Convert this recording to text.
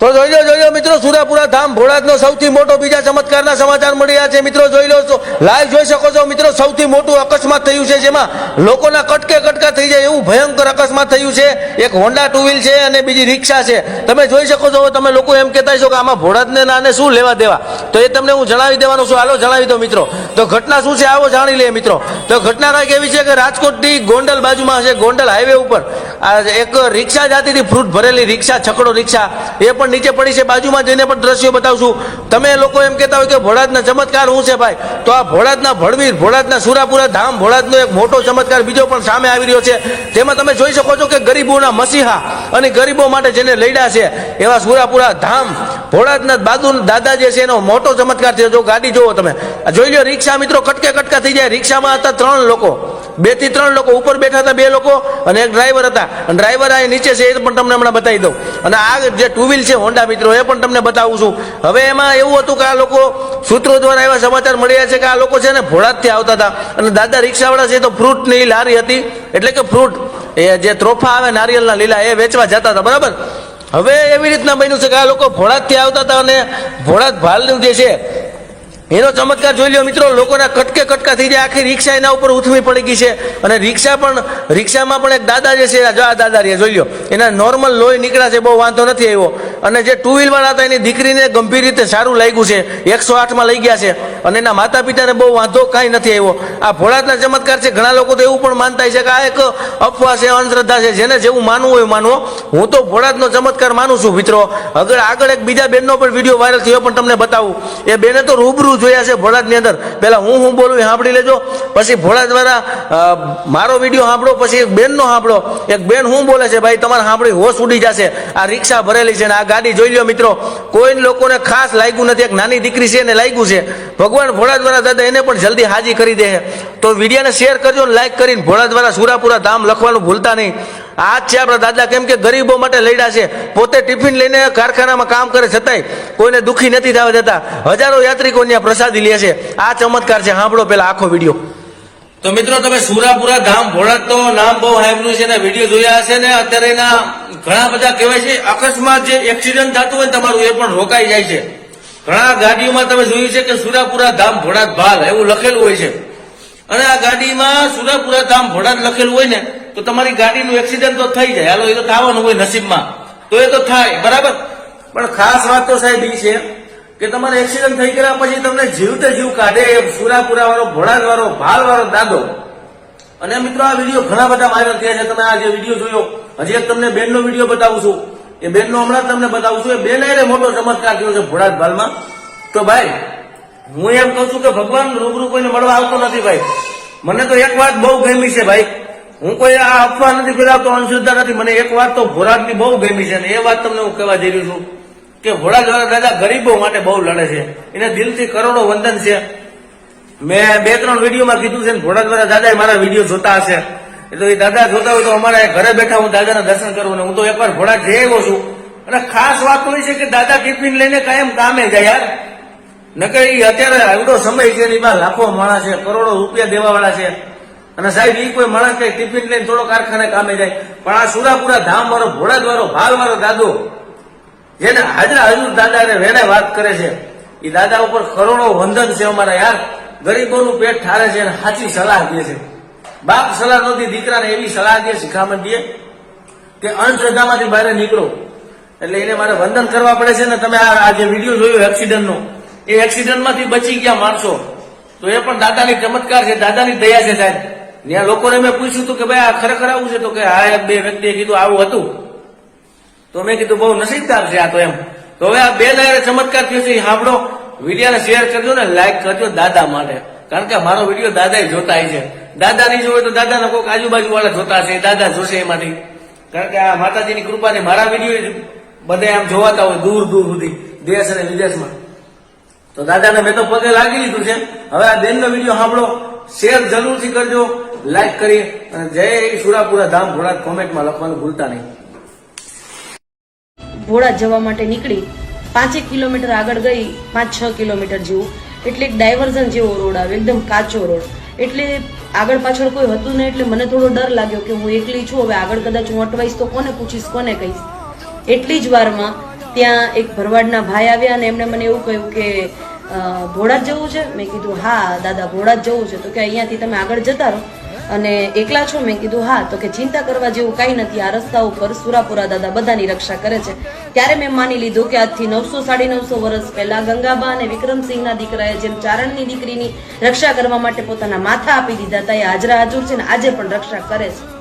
તો જોઈ લો જોઈ લો મિત્રો, સુરાપુરા ધામ ભોળાજનો સૌથી મોટો, બીજા ચમત્કારના સમાચાર મળી રહ્યા છે. મિત્રો, જોઈ લો છો લાઈવ જોઈ શકો છો. મિત્રો, સૌથી મોટું અકસ્માત થયું છે જેમાં લોકોના કટકે કટકા થઈ જાય એવું ભયંકર અકસ્માત થયું છે. એક હોન્ડા ટુ વ્હીલ છે અને બીજી રિક્ષા છે. તમે જોઈ શકો છો તમે લોકો એમ કહેતા છો કે આમાં ભોળાજને નાને શું લેવા દેવા? તો એ તમને હું જણાવી દેવાનો છું. હાલો, જણાવી દો મિત્રો. તો ઘટના શું છે, આવો જાણી લે મિત્રો. તો ઘટના કંઈક એવી છે કે રાજકોટથી ગોંડલ બાજુમાં છે ગોંડલ હાઈવે ઉપર. એક રિક્ષા જાતી હતી ફ્રૂટ ભરેલી રિક્ષા, છકડો રિક્ષા, એ પણ નીચે પડી છે. બાજુમાં જઈને પણ દ્રશ્યો બતાવશું. તમે લોકો એમ કહેતા હોય કે ભોળાજના ચમત્કાર શું છે ભાઈ? તો આ ભોળાજના ભળવીર ભોળાજના સુરાપુરા ધામ ભોળાજનો એક મોટો ચમત્કાર બીજો પણ સામે આવી રહ્યો છે. તેમાં તમે જોઈ શકો છો કે ગરીબોના મસીહા અને ગરીબો માટે જેને લઈડા છે, એવા સુરાપુરા ધામ ભોળાજના બાદુ દાદા જે છે એનો મોટો ચમત્કાર થયો જો ગાડી જોવો તમે. જોઈ લો રિક્ષા મિત્રો કટકે કટકા થઈ જાય. રિક્ષામાં હતા ત્રણ લોકો. બેથી ત્રણ લોકો ઉપર બેઠા હતા, બે લોકો અને એક ડ્રાઈવર હતા. અને ડ્રાઈવર આ નીચે છે, એ પણ તમને હમણાં બતાવી દઉં. અને આ જે ટુ વ્હીલ છે હોન્ડા મિત્રો, એ પણ તમને બતાવું છું. હવે એમાં એવું હતું કે આ લોકો સૂત્રો દ્વારા એવા સમાચાર મળ્યા છે કે આ લોકો છે ને ભોળાતથી આવતા હતા. અને દાદા રિક્ષાવાળા છે તો ફ્રૂટની લારી હતી. એટલે કે ફ્રૂટ એ જે ત્રોફા આવે નારિયેલના લીલા, એ વેચવા જતા હતા, બરાબર? હવે એવી રીતના બન્યું છે કે આ લોકો ભોળાતથી આવતા હતા અને ભોળાત ભાલનું જે છે એનો ચમત્કાર જોઈ લ્યો મિત્રો, લોકોના કટકે કટકા થઈ જાય, આખી રિક્ષા એના ઉપર ઉથમી પડી ગઈ છે. અને રિક્ષા પણ, રિક્ષામાં પણ એક દાદા જે છે જો આ દાદા રહ્યા, જોઈ લ્યો. એના નોર્મલ લોહી નીકળ્યા છે, બહુ વાંધો નથી આવ્યો. અને જે ટુ વ્હીલમાં હતા, એની દીકરીને ગંભીર રીતે સારું લાગ્યું છે. એકસો આઠમાં લઈ ગયા છે. અને એના માતા પિતાને બહુ વાંધો કાંઈ નથી આવ્યો. આ ભોળાતના ચમત્કાર છે, ઘણા લોકો તો એવું પણ માનતા છે કે આ એક અફવા છે, અંધશ્રદ્ધા છે. જેને જેવું માનવું હોય માનવો. હું તો ભોળાતનો ચમત્કાર માનું છું, મિત્રો. આગળ આગળ એક બીજા બેનનો પણ વીડિયો વાયરલ થયો પણ તમને બતાવું. એ બેને તો રૂબરૂ જોયા છે ભોળાતની અંદર. પહેલાં હું હું બોલું એ સાંભળી લેજો. પછી ભોળા દ્વારા મારો વીડિયો સાંભળો, પછી એક બેનનો સાંભળો. એક બેન હું બોલે છે, ભાઈ, તમારે સાંભળી હોશ ઉડી જશે. આ રિક્ષા ભરેલી છે ને આ ગાડી જોઈ લ્યો મિત્રો. કોઈ લોકોને ખાસ લાગ્યું નથી. એક નાની દીકરી છે, એને લાગ્યું છે. ભગવાન ભોળા દ્વારા દાદા એને પણ જલ્દી હાજી કરી દે તો વિડીયોને શેર કરજો ને લાઈક કરીને ભોળા દ્વારા સુરાપુરા ધામ લખવાનું ભૂલતા નહીં. આ જ છે આપણા દાદા કેમ કે ગરીબો માટે લડ્યા છે. પોતે ટિફિન લઈને કારખાનામાં કામ કરે છતાંય કોઈને દુઃખી નથી થવા દેતા. હજારો યાત્રિકો ત્યાં પ્રસાદી લે છે. આ ચમત્કાર છે. સાંભળો પેલા આખો વીડિયો. તો મિત્રો તમે સુરાપુરા ધામ ભોળાત તો નામ બહુ સાંભળ્યું છે ને, વીડિયો જોયા હશે ને અત્યારે એના ઘણા બધા કહેવાય છે, અકસ્માત જે એક્સિડન્ટ થતું હોય તમારું એ પણ રોકાઈ જાય છે. ઘણા ગાડીઓમાં તમે જોયું છે કે સુરાપુરા ધામ ભોળાત ભાલ એવું લખેલું હોય છે. અને આ ગાડીમાં સુરાપુરા ધામ ભોળાત લખેલું હોય ને, તો તમારી ગાડીનું એક્સિડન્ટ તો થઈ જાય. હાલો, એ તો થવાનું હોય નસીબમાં. તો એ તો થાય, બરાબર? પણ ખાસ વાત તો સાહેબ એ છે કે તમારે એક્સિડન્ટ થઈ ગયા પછી તમને જીવતે જીવ કાઢે સુરાપુરા વાળો ભોળાત વાળો ભાલ વાળો દાદો. અને મિત્રો, આ વીડિયો ઘણા બધા વાયરલ થયા છે. તમે આ જે વીડિયો જોયો, હજી એક તમને બેનનો વીડિયો બતાવું છું. એ બેનનો હમણાં તમને બતાવું છું. એ બેન એને મોટો ચમત્કાર થયો છે ભોળાત ભાલમાં તો ભાઈ, હું એમ કહું છું કે ભગવાન રૂબરૂ કોઈને મળવા આવતો નથી ભાઈ. મને તો એક વાત બહુ ગમી છે ભાઈ. હું કોઈ આ અફવા નથી ફેલાવતો, અંધશ્રદ્ધા નથી. મને એક વાત તો ભોળાટની બહુ ગમી છે અને એ વાત તમને હું કહેવા જઈ રહ્યો છું કે ભોળા દાદા ગરીબો માટે બહુ લડે છે. એને દિલથી કરોડો વંદન છે. મેં બે ત્રણ વિડીયોમાં કીધું છે ભોળા દ્વારા દાદા મારા વીડિયો જોતા હશે. એટલે એ દાદા જોતા હોય તો અમારા ઘરે બેઠા હું દાદાના દર્શન કરું ને હું તો એકવાર ઘોડા જઈ આવ્યો છું. અને ખાસ વાત તો એ છે કે દાદા ટિફિન લઈને કાયમ કામે જાય યાર. નકર એ અત્યારે આવડો સમય છે એમાં લાખો માણસ છે, કરોડો રૂપિયા દેવા વાળા છે. અને સાહેબ એ કોઈ માણસ કઈ ટિફિન લઈને થોડો કારખાને કામે જાય. પણ આ સુરાપુરા ધામ વાળો ભોળાદ વાળો ભાલ વાળો દાદો, જેને હાજરા હજુ દાદા ને વેણે વાત કરે છે. એ દાદા ઉપર કરોડો વંદન છે અમારા યાર. ગરીબોનું પેટ ઠારે છે અને સાચી સલાહ દે છે. બાપ સલાહ નહોતી, દીકરાને એવી સલાહ દે, શિખામણ દે, કે અંધશ્રદ્ધામાંથી બહાર નીકળો. એટલે એને મારે વંદન કરવા પડે છે ને તમે આ જે વીડિયો જોયો એક્સિડન્ટનો એ એક્સિડન્ટમાંથી બચી ગયા માણસો. તો એ પણ દાદાની ચમત્કાર છે, દાદાની દયા છે સાહેબ. ત્યાં લોકોને મેં પૂછ્યું હતું કે ભાઈ, આ ખરેખર આવું છે? તો કે હા, એક બે વ્યક્તિએ કીધું, આવું હતું. તો મેં કીધું, બહુ નસીબદાર છે આ તો એમ. તો હવે આ બે દાયરે ચમત્કાર થયો છે સાંભળો. વિડીયોને શેર કરજો ને લાઈક કરજો દાદા માટે. કારણ કે મારો વીડિયો દાદા જોતા છે. દાદા નહીં જોવે તો દાદાને કોઈક આજુબાજુ વાળા જોતા હશે દાદા જોશે એમાંથી. કારણ કે આ માતાજીની કૃપાથી મારા વીડિયો બધા આમ જોવાતા હોય દૂર દૂર સુધી, દેશ અને વિદેશમાં. તો દાદાને મેં તો પગે લાગી લીધું છે. હવે આ બેનનો વીડિયો સાંભળો. શેર જરૂરથી કરજો લાઈક કરી અને જય સુરાપુરા ધામ ભોળા કોમેન્ટમાં લખવાનું ભૂલતા નહીં. ભોળા જવા માટે નીકળી પાંચેક કિલોમીટર આગળ ગઈ, પાંચ છ કિલોમીટર જેવું. એટલે એક ડાયવર્ઝન જેવો રોડ આવે એકદમ કાચો રોડ એટલે આગળ પાછળ કોઈ હતું નહીં, એટલે મને થોડો ડર લાગ્યો કે હું એકલી છું, હવે આગળ કદાચ હું અટવાઈશ તો કોને પૂછીશ, કોને કહીશ? એટલી જ વારમાં ત્યાં એક ભરવાડના ભાઈ આવ્યા અને એમણે મને એવું કહ્યું કે ભોળા જવું છે? મેં કીધું, હા, દાદા ભોળા જવું છે. તો કે, અહીંયાથી તમે આગળ જતા રહો. અને એકલા છો? મેં કીધું, હા. તો કે, ચિંતા કરવા જેવું કાંઈ નથી. આ રસ્તા ઉપર સુરાપુરા દાદા બધાની રક્ષા કરે છે. ત્યારે મેં માની લીધું કે આજથી નવસો સાડી નવસો વર્ષ પહેલા ગંગાબા અને વિક્રમસિંહના દીકરાએ જેમ ચારણની દીકરીની રક્ષા કરવા માટે પોતાના માથા આપી દીધા હતા, એ હાજરા હાજર છે ને આજે પણ રક્ષા કરે છે.